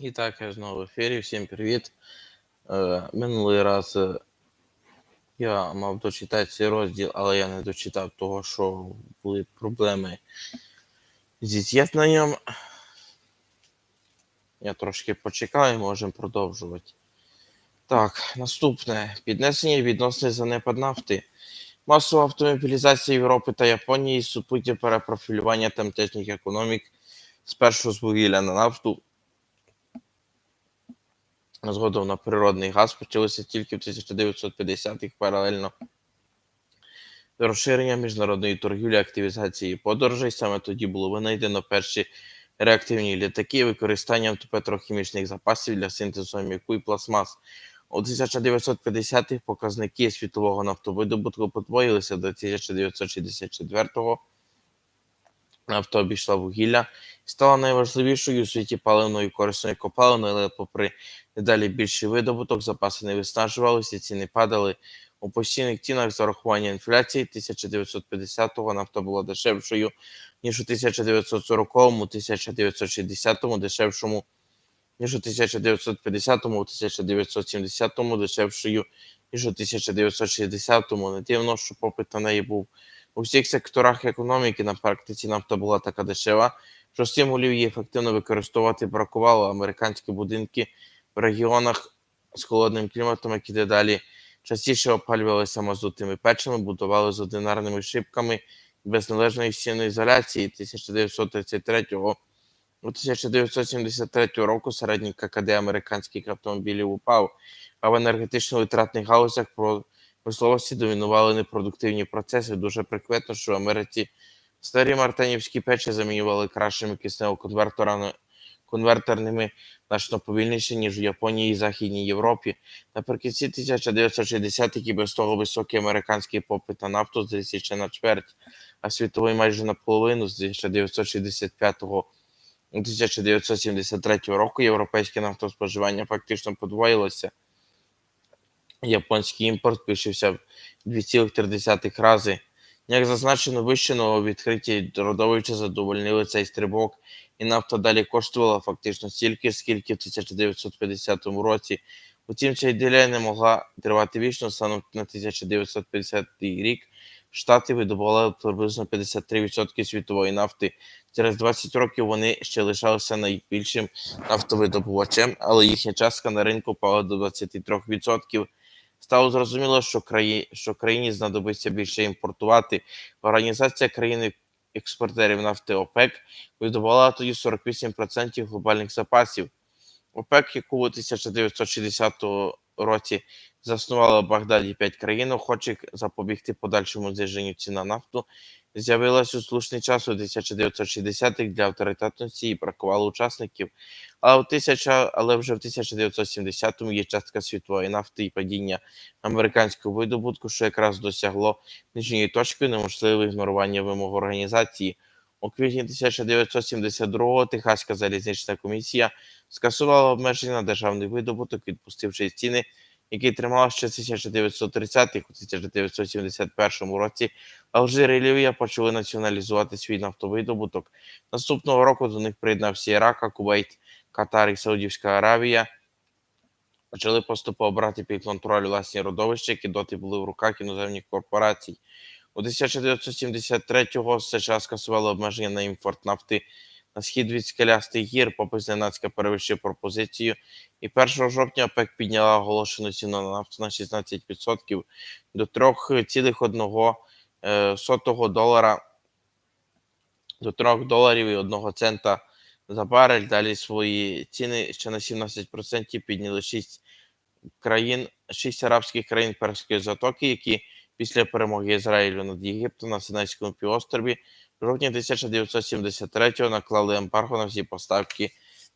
І так, я знову в ефірі. Всім привіт. Е, минулий раз е, я мав дочитати цей розділ, але я не дочитав того, що були проблеми зі з'єднанням. Я трошки почекаю, можемо продовжувати. Так, наступне. Піднесення відносний занепад нафти. Масова автомобілізація Європи та Японії, супутнє перепрофілювання тамтешніх економік спершу з вугілля на нафту, згодом на природний газ почалися тільки в 1950-х паралельно розширення міжнародної торгівлі, активізації подорожей. Саме тоді було винайдено перші реактивні літаки використанням петрохімічних запасів для синтезу аміаку і пластмас. У 1950-х показники світового нафтовидобутку подвоїлися до 1964-го. Нафта обійшла вугілля і стала найважливішою у світі паливною корисною копалиною, але попри дедалі більший видобуток, запаси не виснажувалися, ціни падали. У постійних цінах з урахування інфляції 1950-го нафта була дешевшою, ніж у 1940-му, 1960-му дешевшому, ніж у 1950-му, у 1970-му дешевшою, ніж у 1960-му. Не дивно, що попит на неї був у всіх секторах економіки. На практиці нафта була така дешева, що стимулів її ефективно використовувати бракувало. Американські будинки в регіонах з холодним кліматом, які дедалі частіше опалювалися мазутними печами, будували з одинарними шибками без належної стінної ізоляції 1933 у 1973 року середній ККД американських автомобілів упав, а в енергетично-витратних галузях промисловості домінували непродуктивні процеси. Дуже прикметно, що в Америці старі мартенівські печі замінювали кращими киснево-конверторами конвертерними значно повільніше, ніж у Японії і Західній Європі. Наприкінці 1960-х і без того високий американський попит на нафту зріс на чверть, а світовий майже наполовину з 1965 до 1973 року європейське нафтоспоживання фактично подвоїлося. Японський імпорт збільшився в 2,3 рази. Як зазначено вище, нововідкриті родовища задовольнили цей стрибок, і нафта далі коштувала фактично стільки, скільки в 1950 році. Утім, ця ідея не могла тривати вічно, станом на 1950 рік Штати видобували приблизно 53% світової нафти. Через 20 років вони ще лишалися найбільшим нафтовидобувачем, але їхня частка на ринку впала до 23%. Стало зрозуміло, що краї... що країні знадобиться більше імпортувати. Організація країни експортерів нафти ОПЕК видобувала тоді 48% глобальних запасів. ОПЕК, яку у 1960 році заснувала в Багдаді п'ять країн, охочих запобігти подальшому зниженню ціни на нафту, з'явилася у слушний час у 1960-х для авторитетності і бракувало учасників. Але, в тисяча, але вже в 1970-му є частка світової нафти і падіння американського видобутку, що якраз досягло нижньої точки неможливе ігнорування вимог організації. У квітні 1972-го Техаська залізнична комісія скасувала обмеження на державний видобуток, відпустивши ціни, які тримали ще з 1930-х у 1971 році. Алжир і Лівія почали націоналізувати свій нафтовидобуток. Наступного року до них приєднався Ірак, Кувейт, Катар і Саудівська Аравія. Почали поступово брати під контроль власні родовища, які доти були в руках іноземних корпорацій. У 1973-го США скасували обмеження на імпорт нафти на схід від скелястих гір, попит зненацька перевищив пропозицію, і 1 жовтня ОПЕК підняла оголошену ціну на нафту на 16% до 3,1 е, долара до 3 доларів і 1 цента за барель. Далі свої ціни ще на 17% підняли 6 країн, 6 арабських країн Перської затоки, які після перемоги Ізраїлю над Єгиптом на Синайському півострові жовтні 1973-го наклали ембарго на всі поставки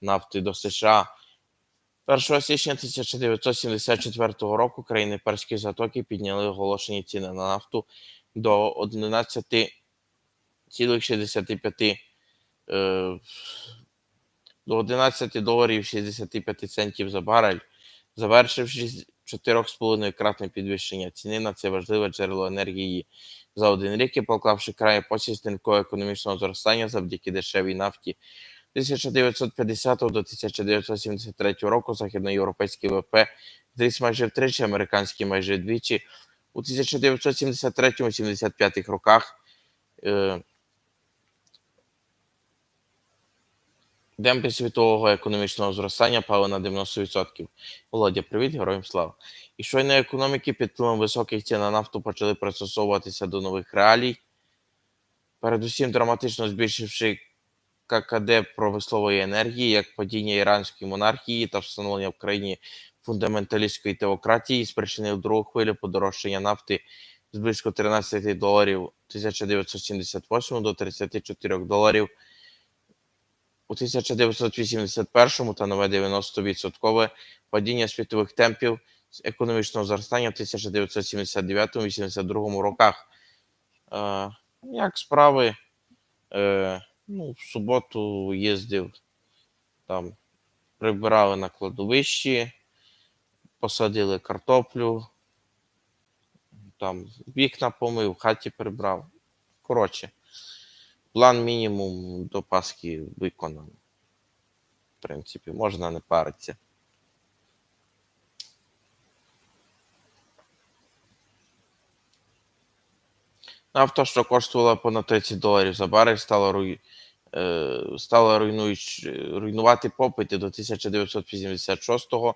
нафти до США. 1 січня 1974 року країни Перської затоки підняли оголошені ціни на нафту до 11,65 е, до 11 доларів 65 центів за барель, завершивши 4,5 кратне підвищення ціни на це важливе джерело енергії за один рік і поклавши край епосі стрімкого економічного зростання завдяки дешевій нафті. 1950 до 1973 року західноєвропейський ВВП зріс майже втричі, американський майже вдвічі. У 1973-75 роках е, темпи світового економічного зростання пали на 90%. Володя, привіт, героям слава. І щойно економіки під впливом високих цін на нафту почали пристосовуватися до нових реалій, передусім драматично збільшивши ККД промислової енергії, як падіння іранської монархії та встановлення в країні фундаменталістської теократії спричинив другу хвилю подорожчання нафти з близько 13 доларів 1978 до 34 доларів у 1981 та нове 90% падіння світових темпів з економічного зростання в 1979-82 роках. Е, як справи? Е, ну, в суботу їздив, там прибирали на кладовищі, посадили картоплю, там вікна помив, в хаті прибрав. Коротше, план мінімум до Пасхи виконаний. В принципі, можна не паритися. Нафта, що коштувала понад 30 доларів за барель, стала, руй... е, стала руйнуючи... руйнувати попит і до 1986-го.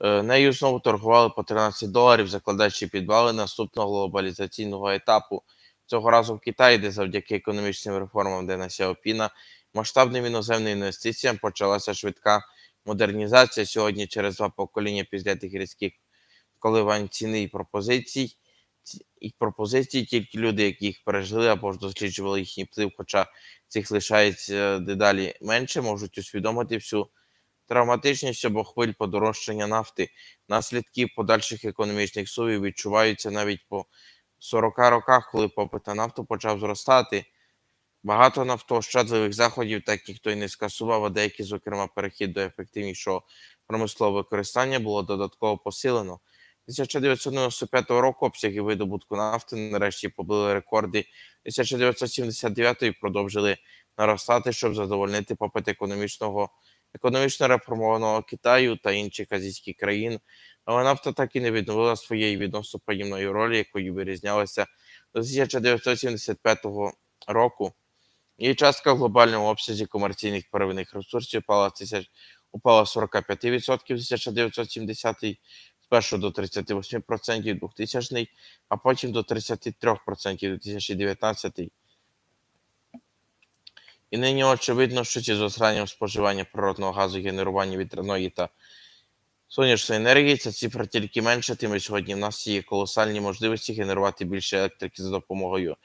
Е, нею знову торгували по 13 доларів, закладаючи підвали наступного глобалізаційного етапу. Цього разу в Китаї, де завдяки економічним реформам Дена Сяопіна, масштабним іноземним інвестиціям почалася швидка модернізація. Сьогодні через два покоління після тих різких коливань ціни і пропозицій і пропозицій тільки люди, які їх пережили або ж досліджували їхній вплив, хоча цих лишається дедалі менше, можуть усвідомити всю травматичність або хвиль подорожчання нафти. Наслідки подальших економічних сувів відчуваються навіть по 40 роках, коли попит на нафту почав зростати. Багато нафтоощадливих заходів, так ніхто й не скасував, а деякі, зокрема, перехід до ефективнішого промислового використання було додатково посилено. 1995 року обсяги видобутку нафти нарешті побили рекорди 1979 і продовжили наростати, щоб задовольнити попит економічного економічно реформованого Китаю та інших азійських країн. Але нафта так і не відновила своєї відносно подібної ролі, якою вирізнялася до 1975 року. Її частка в глобальному обсязі комерційних первинних ресурсів упала, тисяч- упала 45% в 1970 спершу до 38% 2000 а потім до 33% 2019 І нині очевидно, що ці зростанням споживання природного газу, генерування вітряної та сонячної енергії, ця цифра тільки менша, тим сьогодні в нас є колосальні можливості генерувати більше електрики за допомогою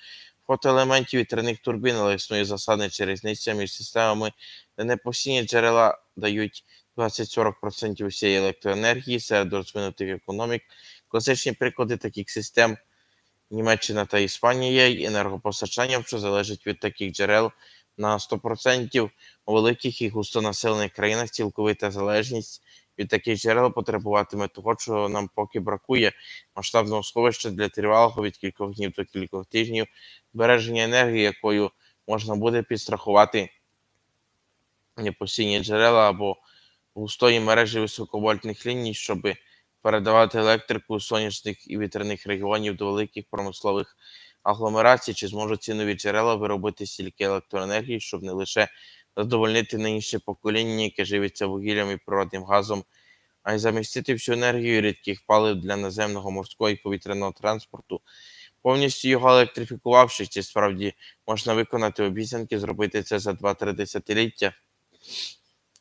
фотоелементів вітряних турбін, але існує засаднича різниця між системами, де непостійні джерела дають 20-40% усієї електроенергії серед розвинутих економік. Класичні приклади таких систем Німеччина та Іспанія і енергопостачання, що залежить від таких джерел на 100%. У великих і густонаселених країнах цілковита залежність від таких джерел потребуватиме того, чого нам поки бракує масштабного сховища для тривалого від кількох днів до кількох тижнів, збереження енергії, якою можна буде підстрахувати непостійні джерела або густої мережі високовольтних ліній, щоб передавати електрику сонячних і вітряних регіонів до великих промислових агломерацій, чи зможуть ці нові джерела виробити стільки електроенергії, щоб не лише задовольнити нинішнє покоління, яке живиться вугіллям і природним газом, а й замістити всю енергію рідких палив для наземного морського і повітряного транспорту, повністю його електрифікувавши, чи справді можна виконати обіцянки, зробити це за 2-3 десятиліття.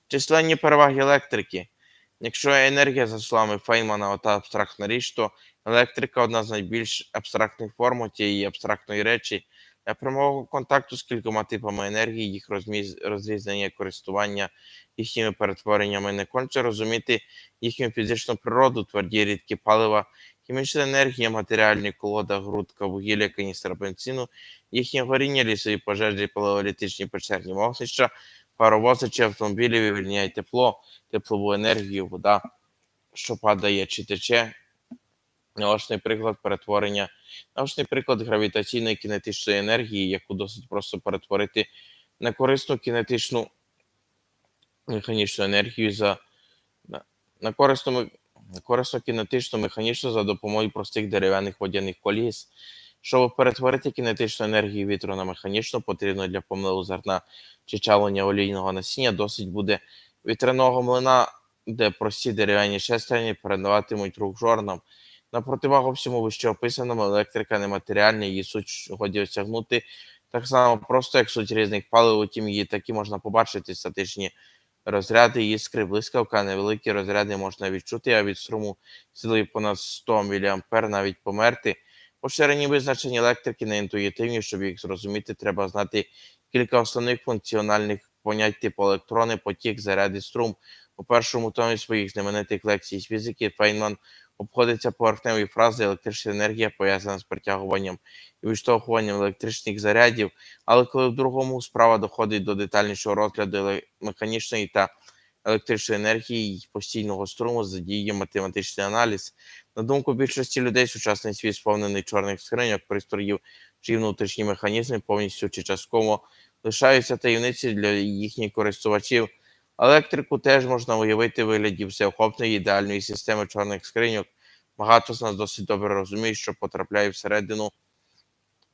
Численні переваги електрики. Якщо енергія, за словами Фейнмана, ота абстрактна річ, то електрика одна з найбільш абстрактних форм тієї абстрактної речі. Для прямого контакту з кількома типами енергії, їх розміз... розрізнення, користування їхніми перетвореннями, не конче розуміти їхню фізичну природу, тверді рідкі палива, хімічна енергія, матеріальні колода, грудка, вугілля, каністра бензину, їхнє горіння, лісові пожежі, палеолітичні печерні вогнища, паровози чи автомобілі вивільняють тепло, теплову енергію, вода, що падає чи тече. Наочний приклад перетворення, наочний приклад гравітаційної кінетичної енергії, яку досить просто перетворити на корисну кінетичну механічну енергію за на, на корисну, ме- на корисну кінетичну механічну за допомогою простих дерев'яних водяних коліс. Щоб перетворити кінетичну енергію вітру на механічну, потрібно для помилу зерна чи чавлення олійного насіння досить буде вітряного млина, де прості дерев'яні шестерні передаватимуть рух жорнам. На противагу всьому вищеописаному електрика нематеріальна, її суть годі осягнути так само просто, як суть різних палив, утім її такі можна побачити статичні розряди, іскри, блискавка, невеликі розряди можна відчути, а від струму силою понад 100 мА навіть померти. Поширені визначення електрики не інтуїтивні, щоб їх зрозуміти, треба знати кілька основних функціональних понять типу електрони, потік, заряди, струм. У першому томі своїх знаменитих лекцій з фізики Фейнман обходиться поверхневі фрази електрична енергія пов'язана з притягуванням і відштовхуванням електричних зарядів, але коли в другому справа доходить до детальнішого розгляду механічної та електричної енергії і постійного струму, задіює математичний аналіз. На думку більшості людей, сучасний світ сповнений чорних скриньок, пристроїв, чиї внутрішні механізми повністю чи частково лишаються таємниці для їхніх користувачів. Електрику теж можна уявити в вигляді всеохопної ідеальної системи чорних скриньок. Багато з нас досить добре розуміють, що потрапляє всередину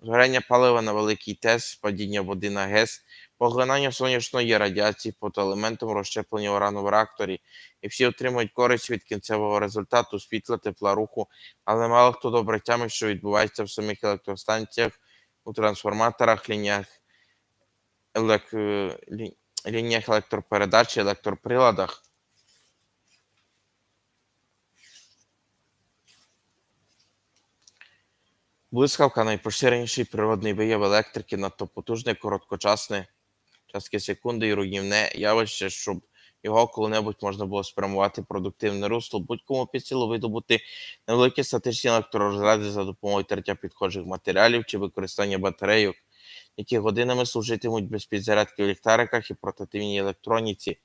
згоряння палива на великий ТЕС, падіння води на ГЕС, поглинання сонячної радіації фотоелементом розщеплення урану в реакторі, і всі отримують користь від кінцевого результату світла, тепла, руху, але мало хто добре тямить, що відбувається в самих електростанціях, у трансформаторах, лініях, елек... лі- лініях електропередач, електроприладах. Блискавка найпоширеніший природний вияв електрики, надто потужне, короткочасне, частки секунди і руйнівне явище, щоб його коли-небудь можна було спрямувати продуктивне русло, будь-кому під силу видобути невеликі статичні електророзряди за допомогою тертя підходжих матеріалів чи використання батарейок, які годинами служитимуть без підзарядки в ліхтариках і портативній електроніці.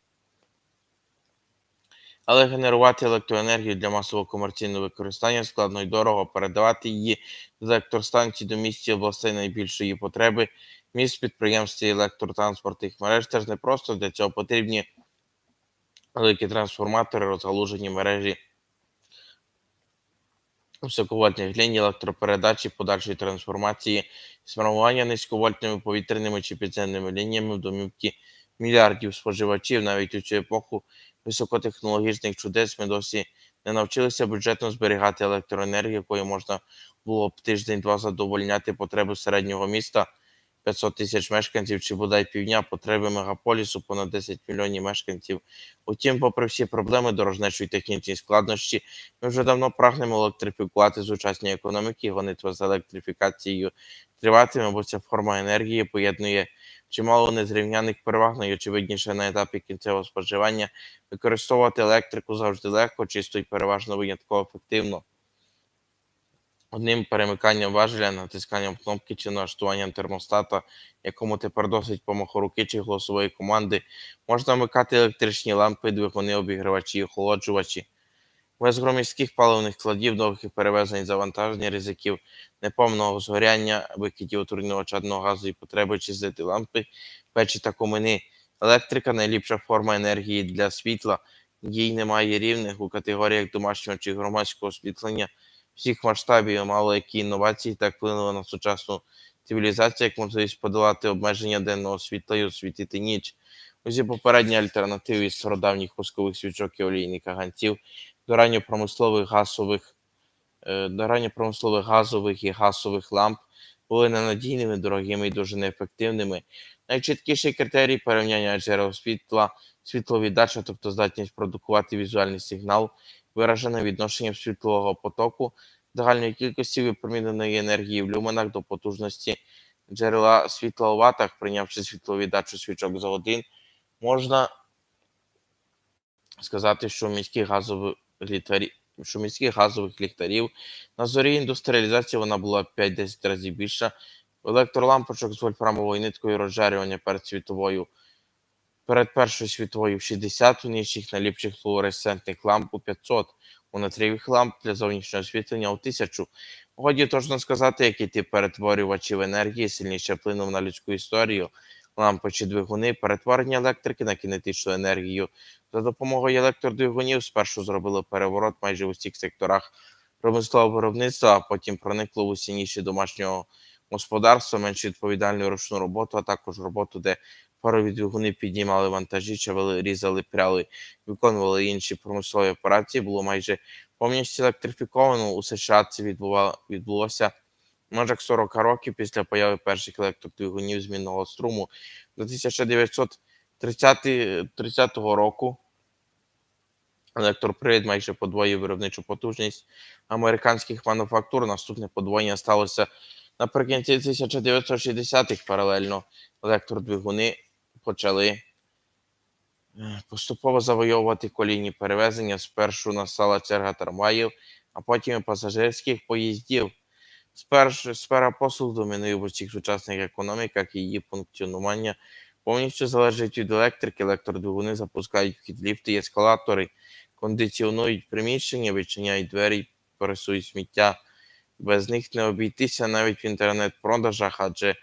Але генерувати електроенергію для масового комерційного використання складно і дорого, передавати її з електростанцій до місць областей найбільшої потреби, міст підприємств електротранспортних мереж теж непросто. Для цього потрібні великі трансформатори, розгалужені мережі високовольтних ліній, електропередачі, подальшої трансформації, спрямування низьковольтними повітряними чи підземними лініями в домівки мільярдів споживачів. Навіть у цю епоху високотехнологічних чудес ми досі не навчилися бюджетно зберігати електроенергію, якою можна було б тиждень-два задовольняти потреби середнього міста 500 тисяч мешканців чи бодай півдня, потреби мегаполісу понад 10 мільйонів мешканців. Утім, попри всі проблеми дорожнечої технічні складнощі, ми вже давно прагнемо електрифікувати сучасні економіки, гонитва з електрифікацією триватиме, бо ця форма енергії поєднує чимало незрівняних переваг, найочевидніше на етапі кінцевого споживання. Використовувати електрику завжди легко, чисто і переважно винятково ефективно. Одним перемиканням важеля, натисканням кнопки чи налаштуванням термостата, якому тепер досить помаху руки чи голосової команди, можна вмикати електричні лампи, двигуни, обігрівачі, охолоджувачі. Без громіських паливних складів, довгих перевезень, завантаження, ризиків, неповного згоряння, викидів отруйного чадного газу і потреби чистити лампи, печі та комини. Електрика найліпша форма енергії для світла, їй немає рівних у категоріях домашнього чи громадського освітлення всіх масштабів, мало які інновації так вплинули на сучасну цивілізацію, як можливість подолати обмеження денного світла і освітити ніч. Усі попередні альтернативи стародавніх воскових свічок і олійних каганців до ранньопромислових газових, е, до ранньопромислових газових і газових ламп були ненадійними, дорогими і дуже неефективними. Найчіткіший критерій порівняння джерел світла, світловіддача, тобто здатність продукувати візуальний сигнал, виражене відношенням світлового потоку загальної кількості випроміненої енергії в люменах до потужності джерела світла у ватах, прийнявши світловіддачу свічок за один, можна сказати, що міських газових ліхтарів, що міських газових ліхтарів на зорі індустріалізації вона була 5-10 разів більша. Електролампочок з вольфрамовою ниткою розжарювання перед світовою перед Першою світовою в 60 у інших найліпших флуоресцентних ламп у 500, у натрієвих ламп для зовнішнього освітлення у 1000. Годі точно сказати, який тип перетворювачів енергії сильніше вплинув на людську історію, лампи чи двигуни, перетворення електрики на кінетичну енергію. За допомогою електродвигунів спершу зробили переворот майже в усіх секторах промислового виробництва, а потім проникло в усі ніші домашнього господарства, менш відповідальну ручну роботу, а також роботу, де парові двигуни піднімали вантажі, чавили, різали, пряли, виконували інші промислові операції, було майже повністю електрифіковано. У США це відбулося межах 40 років після появи перших електродвигунів змінного струму. До 1930 року електропривід майже подвоїв виробничу потужність американських мануфактур. Наступне подвоєння сталося наприкінці 1960-х. Паралельно електродвигуни почали е, поступово завойовувати колійні перевезення. Спершу настала черга трамваїв, а потім і пасажирських поїздів. Спершу сфера послуг домінує в усіх сучасних економіках, і її функціонування повністю залежить від електрики. Електродвигуни запускають в хід ліфти і ескалатори, кондиціонують приміщення, відчиняють двері, пересують сміття. Без них не обійтися навіть в інтернет-продажах, адже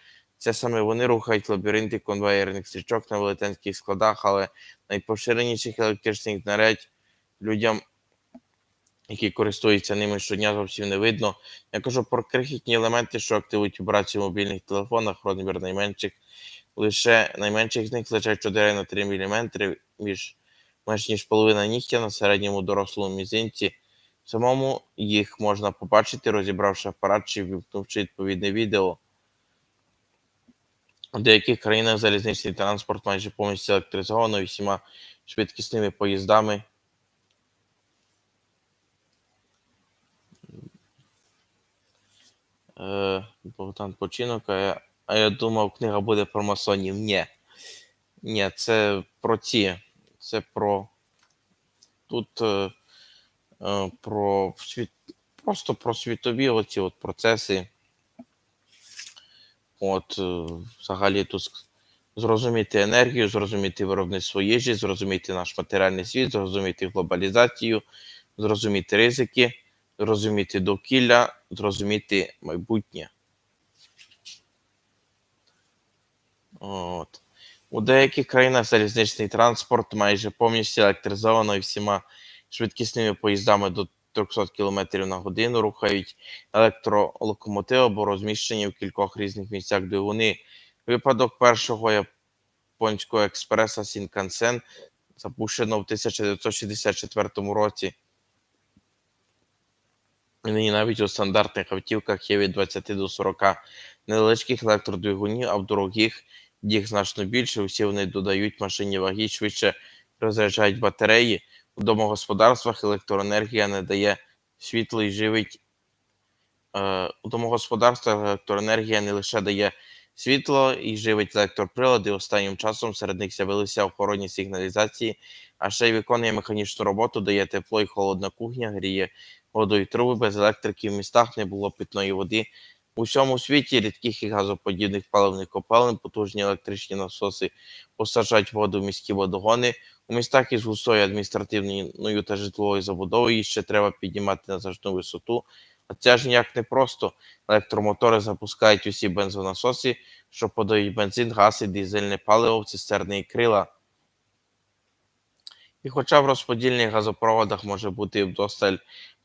це саме вони рухають лабіринти конвеєрних стрічок на велетенських складах, але найпоширеніших електричних знарядь людям, які користуються ними щодня, зовсім не видно. Я кажу про крихітні елементи, що активують вібрацію в мобільних телефонах, розмір найменших. Лише найменших з них лише 4 на 3 мм, між менш ніж половина нігтя на середньому дорослому мізинці. Самому їх можна побачити, розібравши апарат чи вімкнувши відповідне відео. У деяких країнах залізничний транспорт майже повністю електризовано всіма швидкісними поїздами. Е, Богдан Починок, а а я думав, книга буде про масонів. Ні. Ні, це про ці. Це про. Тут е, е, про світ, просто про світові оці от процеси. От, е, взагалі тут зрозуміти енергію, зрозуміти виробництво їжі, зрозуміти наш матеріальний світ, зрозуміти глобалізацію, зрозуміти ризики, зрозуміти довкілля, зрозуміти майбутнє. От. У деяких країнах залізничний транспорт майже повністю електризовано і всіма швидкісними поїздами до 300 км на годину рухають електролокомотиви або розміщені в кількох різних місцях двигуни. Випадок першого японського експреса Сінкансен запущено в 1964 році. Нині навіть у стандартних автівках є від 20 до 40 невеличких електродвигунів, а в дорогих їх значно більше. Усі вони додають машині ваги, швидше розряджають батареї. У домогосподарствах електроенергія не дає світло і живить. Е, у домогосподарствах електроенергія не лише дає світло і живить електроприлади. Останнім часом серед них з'явилися охоронні сигналізації, а ще й виконує механічну роботу, дає тепло і холодна кухня, гріє воду і труби. Без електрики в містах не було питної води. У всьому світі рідких і газоподібних паливних копалин, потужні електричні насоси посаджають воду в міські водогони. У містах із густою адміністративною та житловою забудовою ще треба піднімати на значну висоту. А це ж ніяк не просто. Електромотори запускають усі бензонасоси, що подають бензин, газ і дизельне паливо в цистерни і крила. І хоча в розподільних газопроводах може бути вдосталь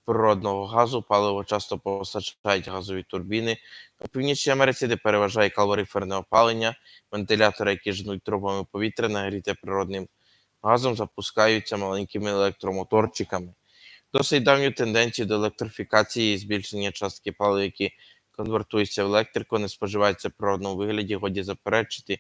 природного газу, паливо часто постачають газові турбіни. У Північній Америці, де переважає калориферне опалення, вентилятори, які жнуть трубами повітря, нагріте природним газом, запускаються маленькими електромоторчиками. Досить давню тенденцію до електрифікації і збільшення частки палива, які конвертуються в електрику, не споживаються в природному вигляді, годі заперечити.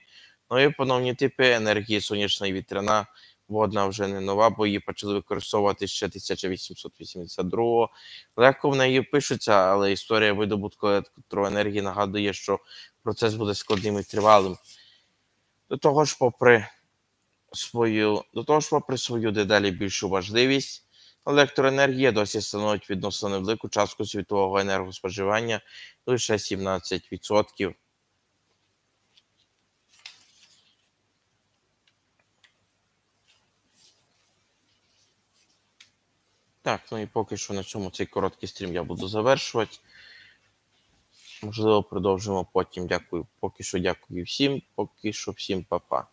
Нові поновні типи енергії сонячна і вітряна, водна вже не нова, бо її почали використовувати ще 1882-го. Легко в неї пишуться, але історія видобутку електроенергії нагадує, що процес буде складним і тривалим. До того ж, попри свою, до того ж, попри свою дедалі більшу важливість, електроенергія досі становить відносно невелику частку світового енергоспоживання лише 17%. Так, ну і поки що на цьому цей короткий стрім я буду завершувати. Можливо, продовжимо потім. Дякую. Поки що дякую всім. Поки що всім па-па.